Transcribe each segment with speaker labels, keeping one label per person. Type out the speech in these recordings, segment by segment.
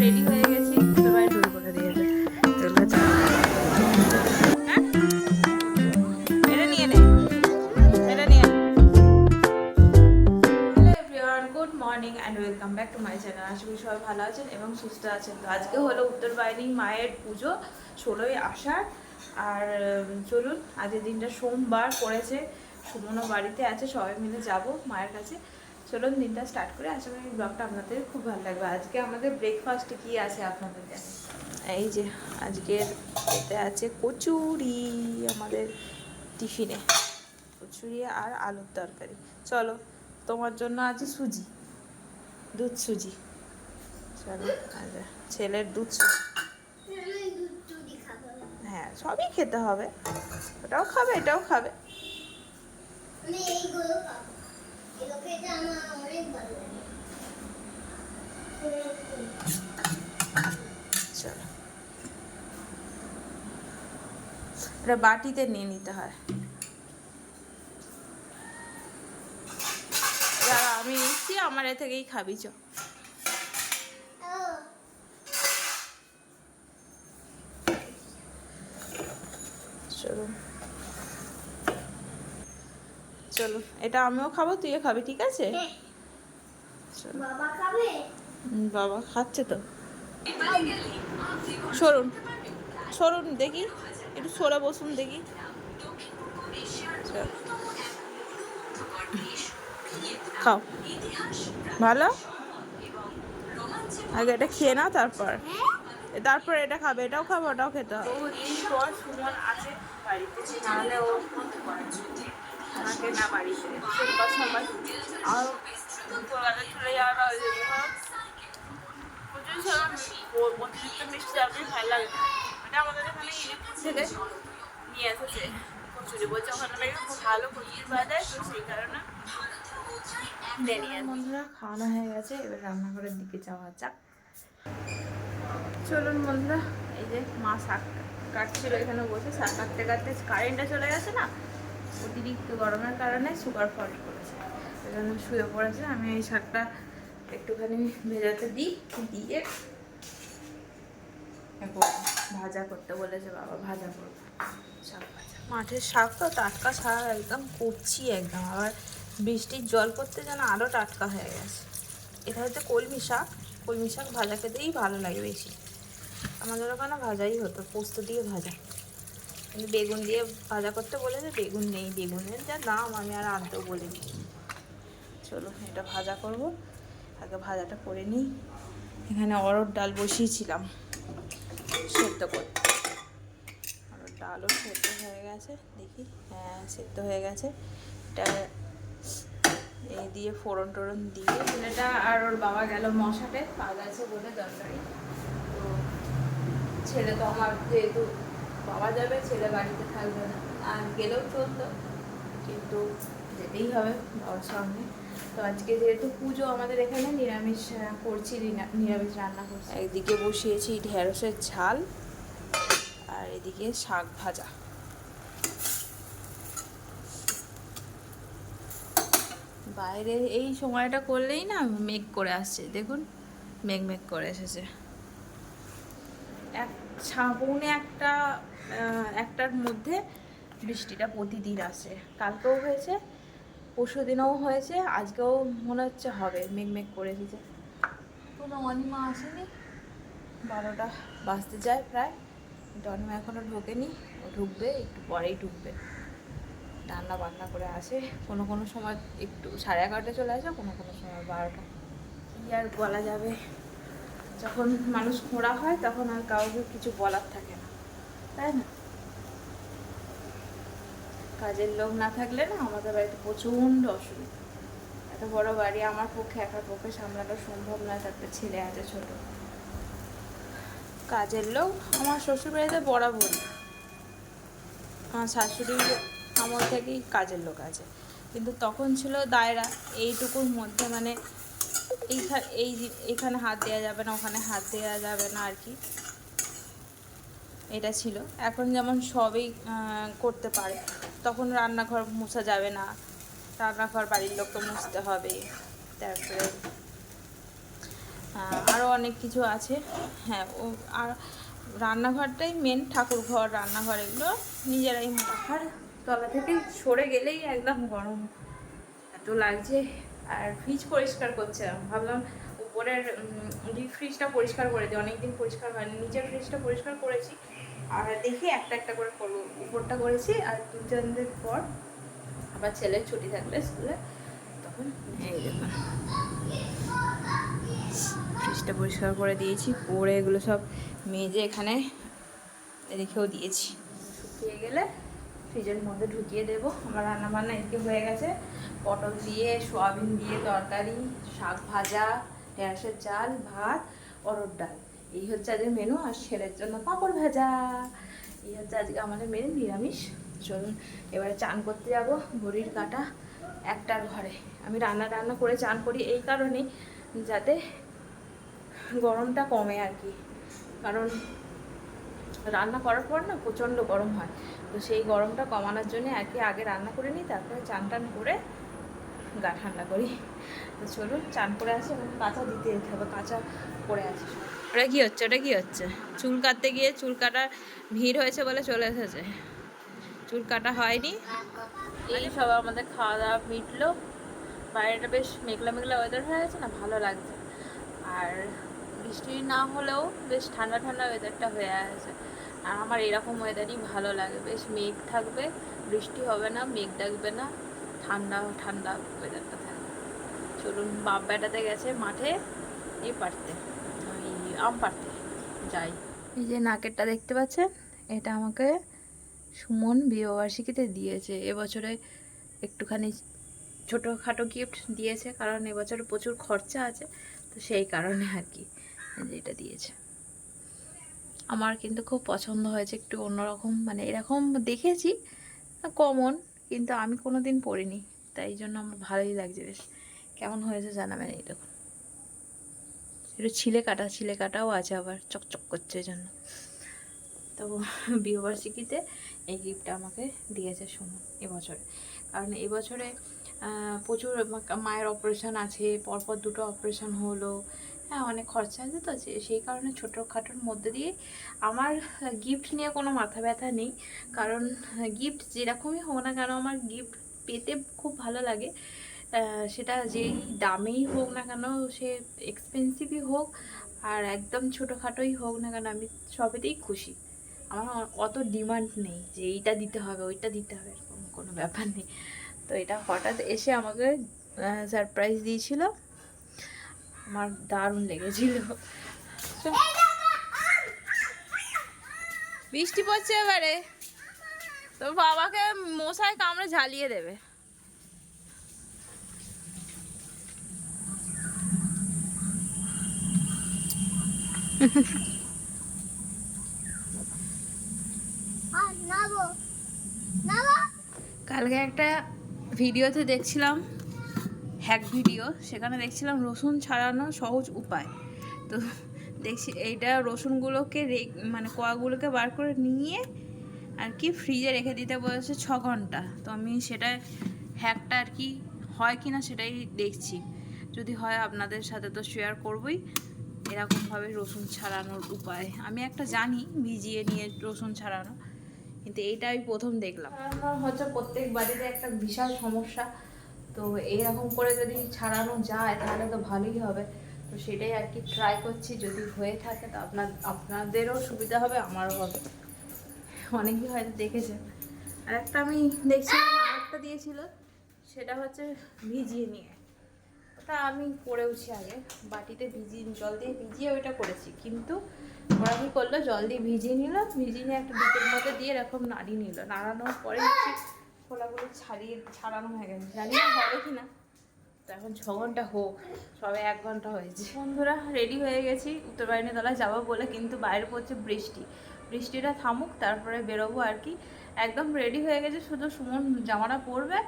Speaker 1: Ready হয়ে গেছি। সবাই ঢোল করে দিয়েছে ঢোলটা চালা? এটা নিয়ে নে। এটা নিয়ে hello everyone good morning and welcome back to my channel আশা করি সবাই ভালো আছেন এবং সুস্থ আছেন। তো আজকে হলো উত্তরবাহিনী মায়ের পুজো ষোলোই আষাঢ়। আর চলুন আজকের দিনটা সোমবার পড়েছে। সুমনও বাড়িতে আছে সবাই মিলে যাব মায়ের কাছে। চলুন দিনটা স্টার্ট করে। আশা করি ব্লগটা আপনাদের খুব ভালো লাগবে। আজকে আমাদের ব্রেকফাস্টে কি আছে আপনাদের জানি এই যে আজকের এতে আছে কচুরি আমাদের টিফিনে। কচুরি আর আলুর তরকারি। চলো তোমার জন্য আছে সুজি। দুধ সুজি। চলো আচ্ছা ছেলের দুধ সুজি। হ্যাঁ সবই খেতে হবে। ওটাও খাবে এটাও খাবে। এটা বাটিতে নিয়ে নিতে হয়। আমি নিচ্ছি আমার এ থেকেই খাবি চ
Speaker 2: ও,
Speaker 1: চলো চলো এটা আমিও খাব তুইও খাবি ঠিক আছে?
Speaker 2: হ্যাঁ, বাবা খাবে?
Speaker 1: হুম, বাবা খাচ্ছে তো। সরুন। সরুন দেখি। একটু সরে বসুন দেখি। খাও। ভালো? আগে এটা খেয়ে নাও তারপর। তারপর এটা খাবে এটাও খাব ওটাও খেতে হবে। সুমন আছে বাড়িতে। নাহলে ও না আর চলে আপনি ভালো না। এটা আমাদের এখানে নিয়ে বলছে ওখানে খুব ভালো পাওয়া যায়, তো সেই কারণে বন্ধুরা, খাওয়ানো হয়ে গেছে, এবার রান্নাঘরের দিকে যাওয়া যাক। চলুন বন্ধুরা, এই যে মা শাক কাটছিল, এখানে বসে শাক কাটতে কাটতে কারেন্টটা চলে গেছে না? অতিরিক্ত গরমের কারণে সুগার ফল্ট করেছে। জন্য শুয়ে পড়েছে। আমি এই শাকটা একটুখানি ভেজাতে দিই, দিয়ে ভাজা করতে বলেছে বাবা, ভাজা করব। শাক ভাজা। মাঠের শাক তো টাটকা শাক একদম কচি একদম। আবার বৃষ্টির জল পড়তে যেন আরও টাটকা হয়ে গেছে। এটা হচ্ছে কলমি শাক। কলমি শাক ভাজা খেতেই ভালো লাগে বেশি। আমাদের ওখানে ভাজাই হতো, পোস্ত দিয়ে ভাজা। কিন্তু বেগুন দিয়ে ভাজা করতে বলেছে, বেগুন নেই, বেগুনের যা দাম আমি আর আনতেও বলিনি। চলো, এটা ভাজা করব। আগে ভাজাটা করে নিই। এখানে অরড় ডাল বসিয়েছিলাম, সেদ্ধ করতে। অরড় ডালও সেদ্ধ হয়ে গেছে, দেখি হ্যাঁ সেদ্ধ হয়ে গেছে। এটা এই দিয়ে ফোড়ন টোড়ন দিয়ে, ছেলেটা আর ওর বাবা গেল মশাতে কাজ আছে বলে দরকারি তো ছেলে তো আমার যেহেতু বাবা যাবে, ছেলে বাড়িতে থাকবে না। আর গেলেও চলতো, কিন্তু যেতেই হবে বাবার সঙ্গে। তো আজকে যেহেতু পুজো, আমাদের এখানে নিরামিষ করছি নিরামিষ রান্না করছি। একদিকে বসিয়েছি ঢেঁড়সের ঝাল, আর এদিকে শাক ভাজা। বাইরে এই সময়টা করলেই না মেঘ করে আসছে, দেখুন। মেঘ মেঘ করে এসেছে। এক পৌনে একটা একটার মধ্যে বৃষ্টিটা প্রতিদিন আসে। কালকেও হয়েছে, পরশু দিনেও হয়েছে, আজকেও মনে হচ্ছে হবে, মেঘ মেঘ করে এসেছে কোনো অনিমা আসেনি, বারোটা বাজতে যায় প্রায়। অনিমা এখনও ঢোকেনি, ও ঢুকবে, একটু পরেই ঢুকবে। রান্না বান্না করে আসে, কোনো কোনো সময় একটু সাড়ে এগারোটা চলে আসে, কোনো কোনো সময় বারোটা। কি আর বলা যাবে? যখন মানুষ খোঁড়া হয়, তখন আর কাউকে কিছু বলার থাকে না। তাই না? কাজের লোক না থাকলে না আমাদের বাড়িতে প্রচণ্ড অসুবিধা। এত বড় বাড়ি আমার পক্ষে, একার পক্ষে সামলানো সম্ভব নয় তারপরে ছেলে আছে ছোট। কাজের লোক আমার শ্বশুর বাড়িতে বরাবরই। আমার শাশুড়ির আমল থেকেই কাজের লোক আছে। কিন্তু তখন ছিল দায়রা, এইটুকুর মধ্যে মানে এইখানে এই এখানে হাত দেওয়া যাবে না, ওখানে হাত দেওয়া যাবে না আর কি। এটা ছিল। এখন যেমন সবই করতে পারে। তখন রান্নাঘর মুছা যাবে না। রান্নাঘর বাড়ির লোককে মুছতে হবে। তারপরে আরও অনেক কিছু আছে। হ্যাঁ ও, আর রান্নাঘরটাই মেন ঠাকুর ঘর রান্নাঘর এগুলো নিজেরাই পাখার তলা থেকে সরে গেলেই একদম গরম। এত লাগছে। আর ফ্রিজ পরিষ্কার করছিলাম। ভাবলাম উপরের ডিপ ফ্রিজটা পরিষ্কার করে দিই। অনেকদিন পরিষ্কার হয়নি। নিচের ফ্রিজটা পরিষ্কার করেছি। আর দেখি একটা একটা করে করব। উপরটা করেছি আর দু চার দিন পর আবার ছেলের ছুটি থাকলে স্কুলে তখন ফ্রিজটা পরিষ্কার করে দিয়েছি। পরে এগুলো সব মেজে এখানে রেখেও দিয়েছি। শুকিয়ে গেলে ফ্রিজের মধ্যে ঢুকিয়ে দেবো। আমার রান্না বান্না এদিকে হয়ে গেছে। পটল দিয়ে, সোয়াবিন দিয়ে, তরকারি, শাক ভাজা ঢেঁড়সের চাল ভাত অরড় ডাল। এই হচ্ছে আজকে মেনু আর ছেলের জন্য পাঁপড় ভাজা। এই হচ্ছে আজকে আমাদের মেনু নিরামিষ। চলুন, এবারে চান করতে যাব ঘড়ির কাটা একটার ঘরে। আমি রান্না টান্না করে চান করি এই কারণেই, যাতে গরমটা কমে আর কি। কারণ রান্না করার পর না প্রচণ্ড গরম হয়। তো সেই গরমটা কমানোর জন্য আর কি আগে রান্না করে নিই, তারপরে চান টান করে গা ঠান্ডা করি। তো চলুন, চান করে আসি এবং কাঁচা দিতে যেতে হবে, কাঁচা পড়ে আছে। ওটা কী হচ্ছে, ওটা কী হচ্ছে? চুল কাটতে গিয়ে চুল কাটার ভিড় হয়েছে বলে চলে এসেছে। চুল কাটা হয়নি। এই সব আমাদের খাওয়া দাওয়া মিটলো। বাইরেটা বেশ মেঘলা মেঘলা ওয়েদার হয়ে আছে না, ভালো লাগছে। আর বৃষ্টি না হলেও বেশ ঠান্ডা ঠান্ডা ওয়েদারটা হয়ে আছে। আর আমার এরকম ওয়েদারই ভালো লাগে। বেশ মেঘ থাকবে, বৃষ্টি হবে না, মেঘ ডাকবে না। ঠান্ডা ঠান্ডা ওয়েদারটা থাকবে চলুন বাপ বেটাতে গেছে মাঠে এই পারতে, ওই আম পারতে, যাই। এই যে নাকেরটা দেখতে পাচ্ছেন, এটা আমাকে সুমন বিবাহবার্ষিকীতে দিয়েছে। এবছরে একটুখানি ছোটোখাটো গিফট দিয়েছে, কারণ এবছরে প্রচুর খরচা আছে, তো সেই কারণে আর কি এটা দিয়েছে। আমার কিন্তু খুব পছন্দ হয়েছে, একটু অন্যরকম মানে এরকম দেখেছি কমন কিন্তু আমি কোনো দিন তাই জন্য আমার ভালোই লাগছে বেশ। কেমন হয়েছে জানাবেন এই দেখুন। একটু ছিলে কাটা, ছিলে কাটাও আছে আবার, চকচক করছে এই জন্য। তো বিবাহবার্ষিকীতে এই গিফটটা আমাকে দিয়েছে সুমন এবছরে। কারণ এবছরে প্রচুর মায়ের অপারেশন আছে, পরপর দুটো অপারেশন হলো হ্যাঁ অনেক খরচা আছে তো সেই কারণে ছোটোখাটোর মধ্যে দিয়ে আমার গিফট নিয়ে কোনো মাথা ব্যথা নেই। কারণ গিফট যেরকমই হোক না কেন আমার গিফট পেতে খুব ভালো লাগে। সেটা যেই দামেই হোক না কেন, সে এক্সপেন্সিভই হোক আর একদম ছোটোখাটোই হোক না কেন, আমি সবেতেই খুশি। আমার অত ডিমান্ড নেই যে, এইটা দিতে হবে, ওইটা দিতে হবে, এরকম কোনো ব্যাপার নেই। তো এটা হঠাৎ এসে আমাকে সারপ্রাইজ দিয়েছিল। আমার দারুণ লেগেছিল। বৃষ্টি পড়ছে এবারে। তো বাবাকে মশায় কামড়ে ঝালিয়ে দেবে। কালকে একটা ভিডিওতে দেখছিলাম হ্যাক ভিডিও, সেখানে দেখছিলাম রসুন ছাড়ানো সহজ উপায়। তো দেখছি এইটা রসুনগুলোকে মানে কোয়াগুলোকে বার করে নিয়ে আর কি ফ্রিজে রেখে দিতে বলেছে ছ ঘণ্টা। তো আমি সেটা হ্যাকটা আর কি হয় কি না সেটাই দেখছি। যদি হয় আপনাদের সাথে তো শেয়ার করবই, এরকমভাবে রসুন ছাড়ানোর উপায়। আমি একটা জানি ভিজিয়ে নিয়ে রসুন ছাড়ানো, কিন্তু এইটা আমি প্রথম দেখলাম। হচ্ছে প্রত্যেক বাড়িতে একটা বিশাল সমস্যা। তো এইরকম করে যদি ছাড়ানো যায়, তাহলে তো ভালোই হবে। তো সেটাই আর কি ট্রাই করছি, যদি হয়ে থাকে তো আপনার আপনাদেরও সুবিধা হবে, আমারও হবে। অনেকেই হয়তো দেখেছেন আর একটা আমি দেখছিলাম আরেকটা দিয়েছিল, সেটা হচ্ছে ভিজিয়ে নিয়ে। ওটা আমি করেওছি আগে, বাটিতে ভিজিয়ে, জল দিয়ে ভিজিয়ে ওইটা করেছি। কিন্তু ওরা কী করল, জল দিয়ে ভিজিয়ে নিল, ভিজিয়ে নিয়ে একটা ডিপের মধ্যে দিয়ে এরকম নাড়িয়ে নিল। নাড়ানোর পরে খোলাগুলো ছাড়িয়ে ছাড়ানো হয়ে গেছে। জানি না হবে কি না তো এখন ছ ঘণ্টা হোক সবে এক ঘণ্টা হয়েছে। বন্ধুরা রেডি হয়ে গেছি। উত্তরবাহিনী তলায় যাব বলে কিন্তু বাইরে পড়ছে বৃষ্টি। বৃষ্টিটা থামুক তারপরে বেরোবো আর কি। একদম রেডি হয়ে গেছে শুধু সুমন জামাটা পরবে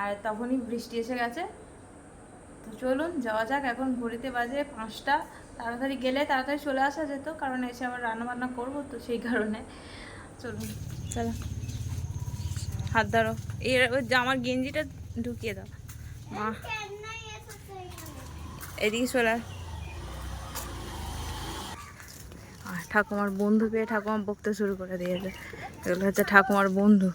Speaker 1: আর তখনই বৃষ্টি এসে গেছে। তো চলুন যাওয়া যাক। এখন ঘড়িতে বাজে পাঁচটা। তাড়াতাড়ি গেলে তাড়াতাড়ি চলে আসা যেত কারণ এসে আবার রান্না বান্না করব তো সেই কারণে। চলুন চলো। হাত ধরো। এর জামার গেঞ্জিটা ঢুকিয়ে দাও। মা। এদিকে চলে আয়। ঠাকুমার বন্ধু পেয়ে ঠাকুমা বকতে শুরু করে দিয়েছে। এগুলো হচ্ছে ঠাকুমার বন্ধু।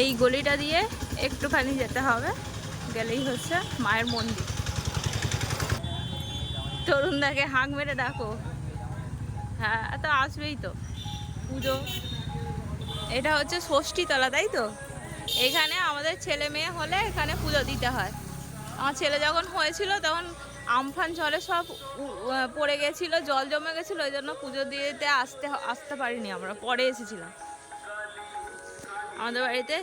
Speaker 1: এই গলিটা দিয়ে একটুখানি যেতে হবে। গেলেই হচ্ছে মায়ের মন্দির। তরুণদাকে হাঁক মেরে ডাকো। হ্যাঁ তো আসবেই তো। পুজো। এটা হচ্ছে ষষ্ঠীতলা, তাই তো? এখানে আমাদের ছেলে মেয়ে হলে এখানে পুজো দিতে হয়। আমার ছেলে যখন হয়েছিল তখন আমফান ঝড়ে সব পড়ে গেছিল, জল জমে গেছিল, ওই জন্য পুজো দিতে আসতে আসতে পারিনি আমরা, পরে এসেছিলাম। আমাদের বাড়িতে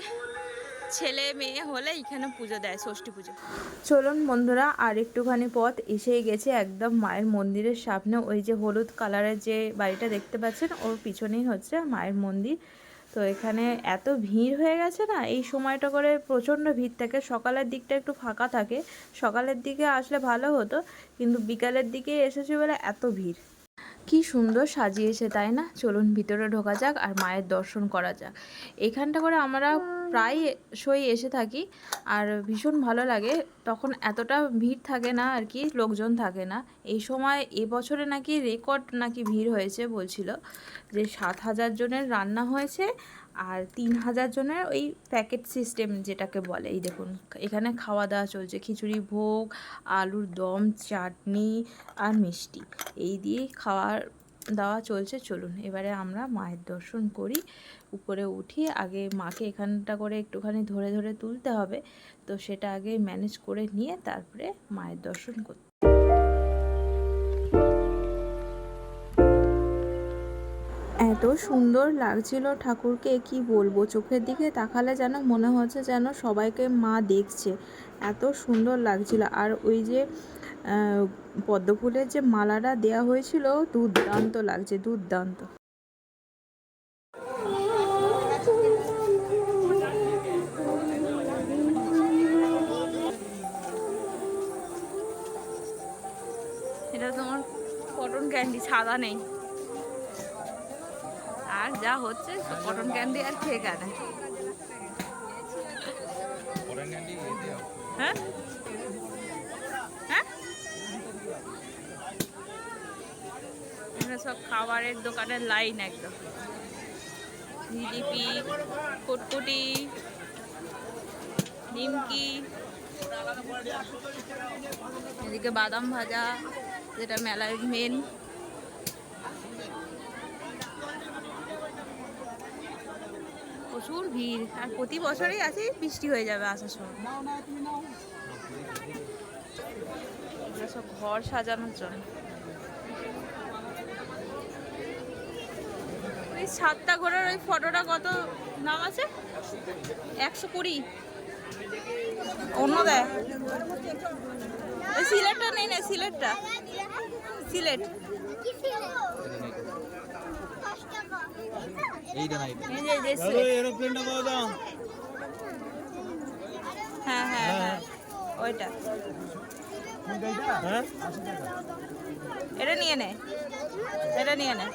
Speaker 1: ছেলে মেয়ে হলে এখানে পুজো দেয়, ষষ্ঠী পুজো। চলুন বন্ধুরা, আর একটুখানি পথ এসেই গেছে একদম মায়ের মন্দিরের সামনে। ওই যে হলুদ কালারের যে বাড়িটা দেখতে পাচ্ছেন, ওর পিছনেই হচ্ছে মায়ের মন্দির। তো এখানে এত ভিড় হয়ে গেছে না, এই সময়টা করে প্রচণ্ড ভিড় থাকে। সকালের দিকটা একটু ফাঁকা থাকে। সকালের দিকে আসলে ভালো হতো, কিন্তু বিকালের দিকে এসেছে বলে এত ভিড়। কি সুন্দর সাজিয়েছে, তাই না? চলুন ভিতরে ঢোকা যাক আর মায়ের দর্শন করা যাক। এখানটা করে আমরা প্রায় সই এসে থাকি আর ভীষণ ভালো লাগে। তখন এতটা ভিড় থাকে না আর কি, লোকজন থাকে না। এই সময় এবছরে নাকি রেকর্ড নাকি ভিড় হয়েছে বলছিল যে সাত হাজার জনের রান্না হয়েছে আর তিন হাজার জনের ওই প্যাকেট সিস্টেম যেটাকে বলে, এই দেখুন, এখানে খাওয়া দাওয়া চলছে, খিচুড়ি, ভোগ, আলুর দম, চাটনি আর মিষ্টি, এই দিয়েই খাওয়ার দাওয়া চলছে। চলুন, এবারে আমরা মায়ের দর্শন করি, উপরে উঠি, আগে মাকে এখানটা করে একটুখানি ধরে ধরে তুলতে হবে, তো সেটা আগে ম্যানেজ করে নিয়ে তারপরে মায়ের দর্শন করতে এত সুন্দর লাগছিল ঠাকুরকে, কি বলব? চোখের দিকে তাকালে যেন মনে হচ্ছে যেন সবাইকে মা দেখছে। এত সুন্দর লাগছিল। আর ওই যে পদ্মফুলের যে মালাটা দেয়া হয়েছিল, দুর্দান্ত লাগছে, দুর্দান্ত। এটা তোমার কটন ক্যান্ডি সাদা নেই। আর যা হচ্ছে কটন ক্যান্ডি আর খেয়ে কেনে হ্যাঁ? হ্যাঁ? এখানে সব খাবারের দোকানের লাইন একদম। জিলিপি কুটকুটি নিমকি এদিকে বাদাম ভাজা যেটা মেলায় মেন প্রচুর ভিড়, আর প্রতি বছরই আছে, বৃষ্টি হয়ে যাবে আসার সময়। সব ঘর সাজানোর জন্য। ওই সাতটা ঘোড়ার ওই ফটোটা কত নাম আছে? একশো কুড়ি। অন্য দেয়। সিলেটটা নেই না, সিলেটটা। সিলেট।
Speaker 3: এইটা না
Speaker 1: এই যে- এই যে সিলেট
Speaker 3: এরোপ্লেনটা পাওয়া দাও
Speaker 1: হ্যাঁ হ্যাঁ হ্যাঁ। ওইটা।
Speaker 3: হ্যাঁ?
Speaker 1: এটা নিয়ে নে। এটা নিয়ে নে।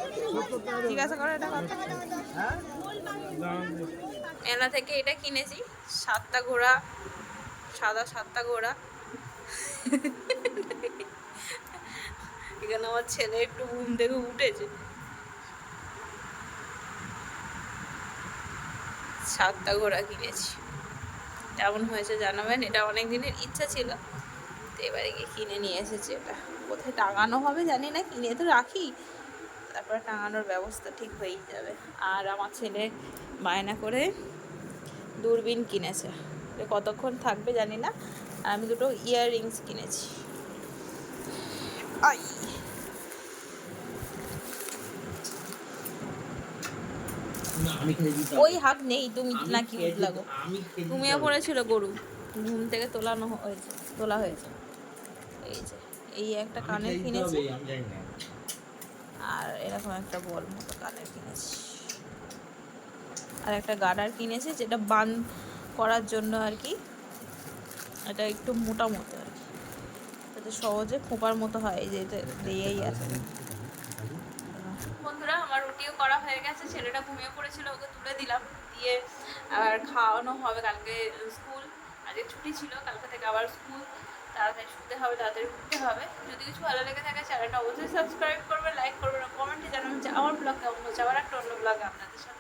Speaker 1: ঠিক আছে করো এটা মেলা থেকে এটা কিনেছি। সাতটা ঘোড়া সাদা সাতটা ঘোড়া। এখানে আমার ছেলে একটু ঘুম থেকে উঠেছে। সাতটা ঘোড়া কিনেছি। কেমন হয়েছে জানাবেন? এটা অনেক দিনের ইচ্ছা ছিল। তো এবারে গিয়ে কিনে নিয়ে এসেছি এটা কোথায় টাঙানো হবে জানি না, কিনে তো রাখি। তারপর টাঙানোর ব্যবস্থা ঠিক হয়েই যাবে। আর আমার ছেলে বায়না করে দূরবীন কিনেছে। কতক্ষণ থাকবে জানি না। আমি দুটো ইয়াররিংস কিনেছি। আই
Speaker 3: না আমি খেয়ে দিতাম
Speaker 1: ওই হাত নেই তুমি নাকি লাগো ঘুমিয়ে পড়েছিল গরু। ঘুম থেকে তোলানো হয়েছে তোলা হয়েছে। এই যে এই একটা কানের কিনেছি। আর এরকম একটা বল মতো কানের কিনেছি। আর একটা গার্ডার কিনেছি যেটা বান করার জন্য আর কি। এটা একটু মোটা মতো আর কি। যাতে সহজে খোপার মতো হয় এই যে এটা দিয়েই আছে বন্ধুরা আমার রুটিও করা গেছে, ছেলেটা ঘুমিয়ে পড়েছিল, ওকে তুলে দিলাম, দিয়ে আর খাওয়ানো হবে কালকে স্কুল। আজকে ছুটি ছিল, কালকে থেকে আবার স্কুল। তাড়াতাড়ি শুতে হবে, তাড়াতাড়ি ঘুরতে হবে। যদি কিছু ভালো লেগে থাকে চ্যানেলটা অবশ্যই সাবস্ক্রাইব করবে লাইক করবে কমেন্টে জানাবেন যে আমার ব্লগ কেমন হচ্ছে আবার একটা অন্য ব্লগ আপনাদের সাথে